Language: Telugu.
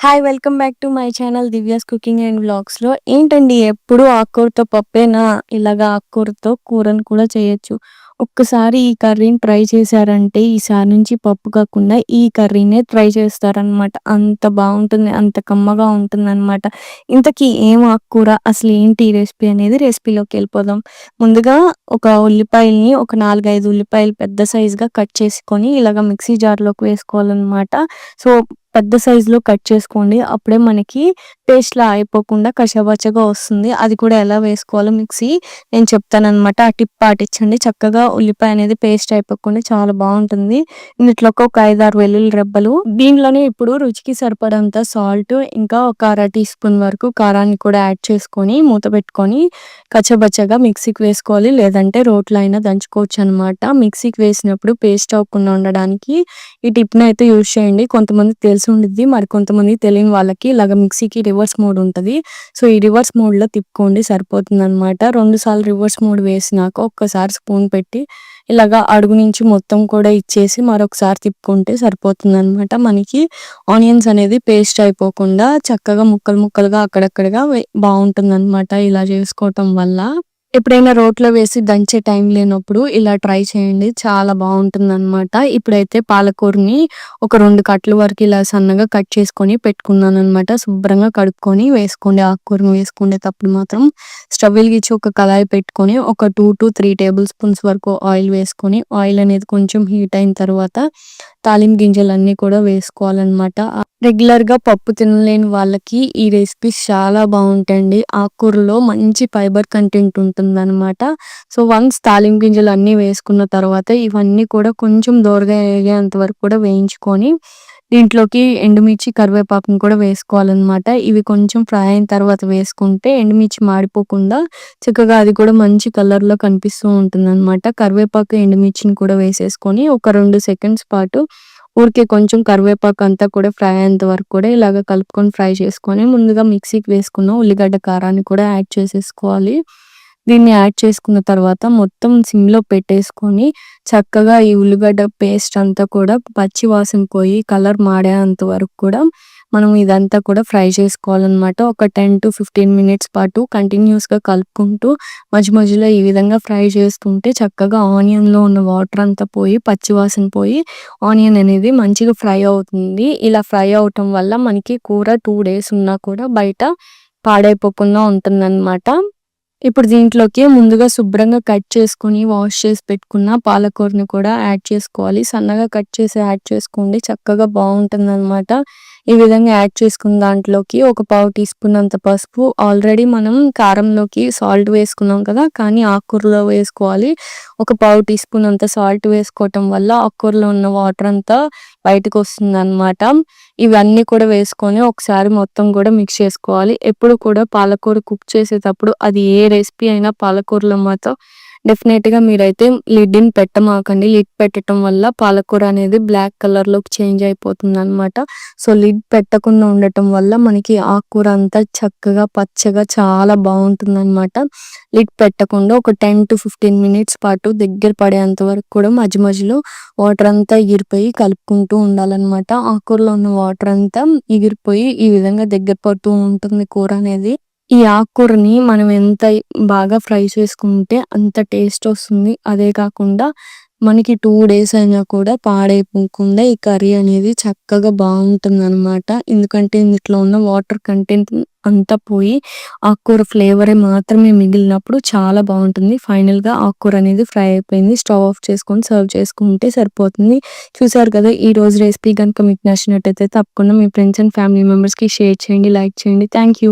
Hi welcome back to my channel Divya's cooking and వ్లాగ్స్లో ఏంటండి ఎప్పుడు ఆకుకూరతో పప్పేనా? ఇలాగా ఆకుకూరతో కూరను కూడా చేయొచ్చు. ఒక్కసారి ఈ కర్రీని ట్రై చేశారంటే ఈసారి నుంచి పప్పు కాకుండా ఈ కర్రీనే ట్రై చేస్తారనమాట అంత బాగుంటుంది అంత కమ్మగా ఉంటుంది అనమాట ఇంతకీ ఏం ఆకుకూర? అసలు ఏంటి ఈ రెసిపీ అనేది రెసిపీలోకి వెళ్ళిపోదాం. ముందుగా ఒక ఉల్లిపాయల్ని ఒక నాలుగైదు ఉల్లిపాయలు పెద్ద సైజుగా కట్ చేసుకొని ఇలాగ మిక్సీ జార్లోకి వేసుకోవాలన్నమాట. సో పెద్ద సైజులో కట్ చేసుకోండి. అప్పుడే మనకి పేస్ట్లా అయిపోకుండా కషాబచ్చగా వస్తుంది. అది కూడా ఎలా వేసుకోవాలో మిక్సీ నేను చెప్తానమాట ఆ టిప్ పాటించండి. చక్కగా ఉల్లిపాయ అనేది పేస్ట్ అయిపోకుండా చాలా బాగుంటుంది. ఇందులోకి ఒక ఐదారు వెల్లుల్లి రెబ్బలు. దీనిలోనే ఇప్పుడు రుచికి సరిపడంత సాల్ట్ ఇంకా ఒక అర టీ స్పూన్ వరకు కారాన్ని కూడా యాడ్ చేసుకొని మూత పెట్టుకొని కచ్చబచ్చగా మిక్సీకి వేసుకోవాలి. లేదంటే రోట్లో అయినా దంచుకోవచ్చు అనమాట మిక్సీకి వేసినప్పుడు పేస్ట్ అవ్వకుండా ఉండడానికి ఈ టిప్ని అయితే యూజ్ చేయండి. కొంతమంది తెలుసు ఉండిద్ది. మరి కొంతమంది తెలియని వాళ్ళకి ఇలాగ మిక్సీకి రివర్స్ మోడ్ ఉంటుంది. సో ఈ రివర్స్ మోడ్లో తిప్పుకోండి సరిపోతుంది అనమాట రెండుసార్లు రివర్స్ మోడ్ వేసినాక ఒక్కసారి స్పూన్ పెట్టి ఇలాగా అడుగు నుంచి మొత్తం కూడా ఇచ్చేసి మరొకసారి తిప్పుకుంటే సరిపోతుంది అనమాట మనకి ఆనియన్స్ అనేది పేస్ట్ అయిపోకుండా చక్కగా ముక్కలు ముక్కలుగా అక్కడక్కడగా బాగుంటుంది అనమాట ఇలా చేసుకోవటం వల్ల. ఎప్పుడైనా రోట్లో వేసి దంచే టైం లేనప్పుడు ఇలా ట్రై చేయండి. చాలా బాగుంటుంది అనమాట ఇప్పుడైతే పాలకూరని ఒక రెండు కట్ల వరకు ఇలా సన్నగా కట్ చేసుకొని పెట్టుకున్నాను అనమాట శుభ్రంగా కడుక్కొని వేసుకోండి. ఆకుకూరని వేసుకునేటప్పుడు మాత్రం స్టవ్ వెలిగించి ఒక కళాయి పెట్టుకొని ఒక two to three tablespoons వరకు ఆయిల్ వేసుకొని ఆయిల్ అనేది కొంచెం హీట్ అయిన తర్వాత తాలిం గింజలన్నీ కూడా వేసుకోవాలన్నమాట. రెగ్యులర్గా పప్పు తినలేని వాళ్ళకి ఈ రెసిపీస్ చాలా బాగుంటాయండి. ఆకుకూరలో మంచి ఫైబర్ కంటెంట్ ఉంటుంది అనమాట సో వన్స్ తాలిం గింజలు అన్నీ వేసుకున్న తర్వాత ఇవన్నీ కూడా కొంచెం దోరగా వేగేంత వరకు కూడా వేయించుకొని దీంట్లోకి ఎండుమిర్చి కరివేపాకుని కూడా వేసుకోవాలన్నమాట. ఇవి కొంచెం ఫ్రై అయిన తర్వాత వేసుకుంటే ఎండుమిర్చి మాడిపోకుండా చక్కగా అది కూడా మంచి కలర్లో కనిపిస్తూ ఉంటుంది అనమాట కరివేపాకు ఎండుమిర్చిని కూడా వేసేసుకొని ఒక రెండు సెకండ్స్ పాటు ఊరికే కొంచెం కరివేపాకు అంతా కూడా ఫ్రై అయ్యేంత వరకు కూడా ఇలాగ కలుపుకొని ఫ్రై చేసుకొని ముందుగా మిక్సీకి వేసుకున్న ఉల్లిగడ్డ కారాన్ని కూడా యాడ్ చేసేసుకోవాలి. దీన్ని యాడ్ చేసుకున్న తర్వాత మొత్తం సిమ్లో పెట్టేసుకొని చక్కగా ఈ ఉల్లిగడ్డ పేస్ట్ అంతా కూడా పచ్చి వాసన పోయి కలర్ మాడేంత వరకు కూడా మనం ఇదంతా కూడా ఫ్రై చేసుకోవాలన్నమాట. ఒక టెన్ టు ఫిఫ్టీన్ మినిట్స్ పాటు కంటిన్యూస్గా కలుపుకుంటూ మధ్య మధ్యలో ఈ విధంగా ఫ్రై చేసుకుంటే చక్కగా ఆనియన్లో ఉన్న వాటర్ అంతా పోయి పచ్చివాసన పోయి ఆనియన్ అనేది మంచిగా ఫ్రై అవుతుంది. ఇలా ఫ్రై అవటం వల్ల మనకి కూర టూ డేస్ ఉన్నా కూడా బయట పాడైపోకుండా ఉంటుందన్నమాట. ఇప్పుడు దీంట్లోకి ముందుగా శుభ్రంగా కట్ చేసుకొని వాష్ చేసి పెట్టుకున్న పాలకూరని కూడా యాడ్ చేసుకోవాలి. సన్నగా కట్ చేసి యాడ్ చేసుకోండి. చక్కగా బాగుంటుంది అనమాట ఈ విధంగా యాడ్ చేసుకున్న దాంట్లోకి ఒక పావు టీ స్పూన్ అంత పసుపు. ఆల్రెడీ మనం కారంలోకి సాల్ట్ వేసుకున్నాం కదా కానీ ఆకుకూరలో వేసుకోవాలి. ఒక పావు టీ స్పూన్ అంత సాల్ట్ వేసుకోవటం వల్ల ఆకుకూరలో ఉన్న వాటర్ అంతా బయటకు వస్తుంది అనమాట ఇవన్నీ కూడా వేసుకొని ఒకసారి మొత్తం కూడా మిక్స్ చేసుకోవాలి. ఎప్పుడు కూడా పాలకూర కుక్ చేసేటప్పుడు అది ఏ రెసిపీ అయినా పాలకూరలో మాత్రం డెఫినెట్గా మీరైతే లిడ్ని పెట్టమాకండి. లిడ్ పెట్టడం వల్ల పాలకూర అనేది బ్లాక్ కలర్లోకి చేంజ్ అయిపోతుంది అనమాట సో లిడ్ పెట్టకుండా ఉండటం వల్ల మనకి ఆకుకూర అంతా చక్కగా పచ్చగా చాలా బాగుంటుంది అనమాట లిడ్ పెట్టకుండా ఒక టెన్ టు ఫిఫ్టీన్ మినిట్స్ పాటు దగ్గర పడేంత వరకు కూడా మధ్య మధ్యలో వాటర్ అంతా ఎగిరిపోయి కలుపుకుంటూ ఉండాలన్నమాట. ఆకుకూరలో ఉన్న వాటర్ అంతా ఎగిరిపోయి ఈ విధంగా దగ్గర పడుతూ ఉంటుంది కూర అనేది. ఈ ఆకుకూరని మనం ఎంత బాగా ఫ్రై చేసుకుంటే అంత టేస్ట్ వస్తుంది. అదే కాకుండా మనకి టూ డేస్ అయినా కూడా పాడైపోకుండా ఈ కర్రీ అనేది చక్కగా బాగుంటుంది అనమాట ఎందుకంటే ఇందులో ఉన్న వాటర్ కంటెంట్ అంతా పోయి ఆకుకూర ఫ్లేవరే మాత్రమే మిగిలినప్పుడు చాలా బాగుంటుంది. ఫైనల్గా ఆకుకూర అనేది ఫ్రై అయిపోయింది. స్టవ్ ఆఫ్ చేసుకొని సర్వ్ చేసుకుంటే సరిపోతుంది. చూసారు కదా ఈ రోజు రెసిపీ కనుక మీకు నచ్చినట్టయితే తప్పకుండా మీ ఫ్రెండ్స్ అండ్ ఫ్యామిలీ మెంబర్స్కి షేర్ చేయండి లైక్ చేయండి. Thank you.